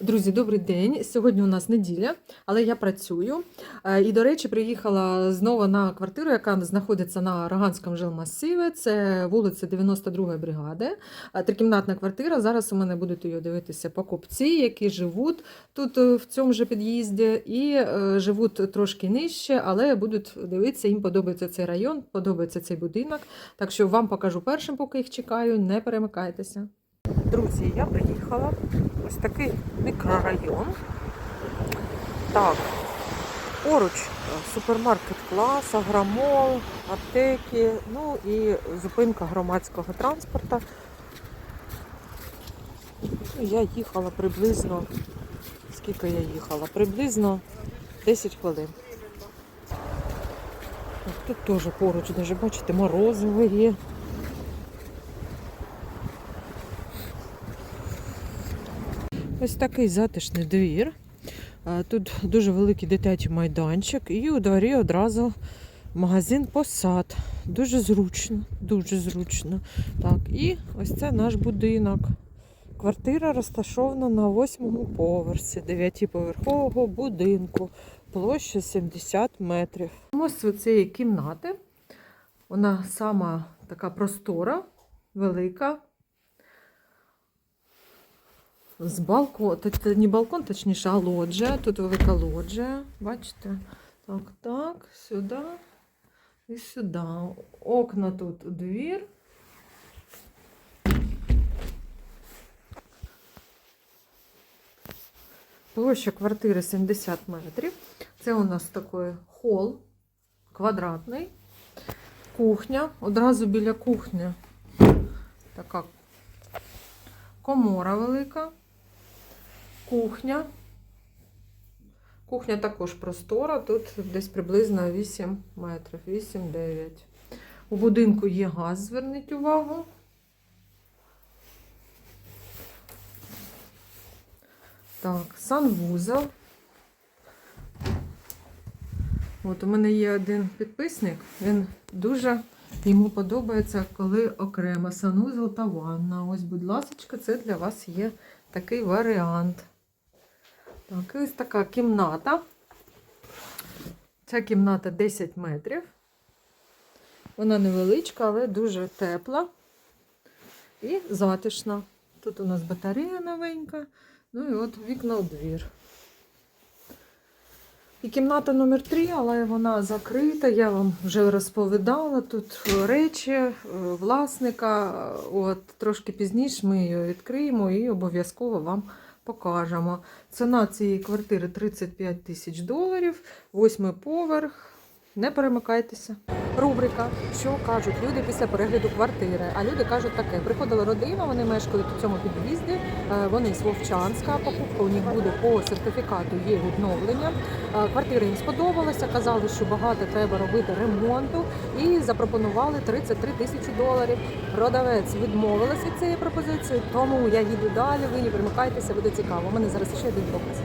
Друзі, добрий день. Сьогодні у нас неділя, але я працюю. Е, І, до речі, приїхала знову на квартиру, яка знаходиться на Роганському жилмасиві. Це вулиця 92 бригади. Е, Трикімнатна квартира. Зараз у мене будуть її дивитися покупці, які живуть тут е, в цьому же під'їзді і живуть трошки нижче, але будуть дивитися, їм подобається цей район, подобається цей будинок. Так що вам покажу першим, поки їх чекаю. Не перемикайтеся. Друзі, я приїхала. Ось такий мікрорайон. Так, поруч е, супермаркет клас, агромол, аптеки, ну і зупинка громадського транспорту. Ну, Я їхала приблизно, скільки я їхала? Приблизно 10 хвилин. Тут теж поруч, даже бачите, морозиво є. Ось такий затишний двір. Е, Тут дуже великий дитячий майданчик, і у дворі одразу магазин посад. Дуже зручно, дуже зручно. Так, і ось це наш будинок. Квартира розташована на восьмому поверсі дев'ятиповерхового будинку. Площа 70 метрів. Ось у цієї кімнати. Вона сама така простора, велика, з балкон, це не балкон, точніше, а лоджія. Тут велика лоджія. Бачите? Так, так, сюди і сюди. Окна тут у двір. Площа квартири 70 метрів. Це у нас такий хол квадратний. Кухня. Одразу біля кухні така комора велика. Кухня. Кухня також простора, тут десь приблизно 8 метрів, 8-9. У будинку є газ, зверніть увагу. Так, санвузол. От у мене є один підписник, він дуже йому подобається, коли окремо санузел та ванна. Ось, будь ласка, це для вас є такий варіант. Так, ось така кімната. Ця кімната 10 метрів. Вона невеличка, але дуже тепла і затишна. Тут у нас батарея новенька. Ну і от вікна у двір. І кімната номер 3 але вона закрита, я вам вже розповідала. Тут речі е, власника. От, Трошки пізніше ми її відкриємо і обов'язково вам покажемо. Ціна цієї квартири 35 тисяч доларів, восьмий поверх. Не перемикайтеся. Рубрика, що кажуть люди після перегляду квартири. А люди кажуть таке: приходила родина, вони мешкають у цьому під'їзді. е, Вони з Вовчанська. Покупка у них буде по сертифікату є відновлення. Е, Квартира їм сподобалася. Казали, що багато треба робити ремонту, і запропонували 33 тисячі доларів. Продавець відмовилась від цієї пропозиції, тому я їду далі. Ви не примикайтеся, буде цікаво. У мене зараз ще один показ.